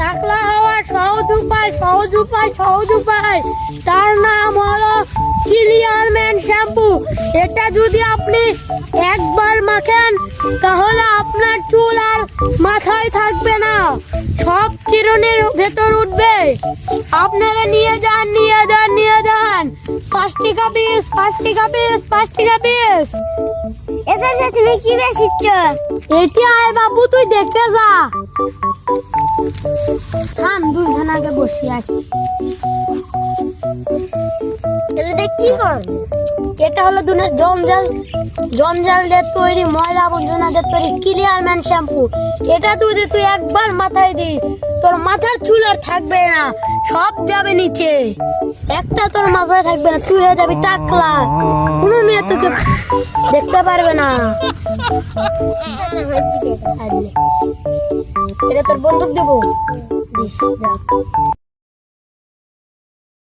টাকলা হওয়ার সহজ উপায় সহজ উপায় সহজ উপায়। তার নাম হলো ক্লিয়ার ম্যান শ্যাম্পু এটা যদি আপনি একবার মাখেন, তাহলে আপনার চুল আর মাথায় থাকবে না। সব চিরুনির ভেতর উঠবে। আপনারা নিয়ে যান, নিয়ে পাঁচ টাকা পিস পাঁচ টাকা পিস পাঁচ টাকা পিস এসে তুমি কি বেচিচ্ছ? এটি আয় বাবু তুই দেখে যা। থাম দুজন আগে বসি আছি এটা কি কর? এটা হলো দুনের জঞ্জাল জঞ্জাল দিয়ে তৈরি, ময়লা আবর্জনা দিয়ে তৈরি ক্লিয়ার ম্যান শ্যাম্পু এটা তুই যদি তুই একবার মাথায় দিস, তোর মাথার চুল আর থাকবে না, সব যাবে নিচে। একটা তোর মাথায় থাকবে না, তুই হয়ে যাবি টাকলা। কোনো মেয়ে তোকে দেখতে পারবে না। এটা তোর বন্দুক দেবো।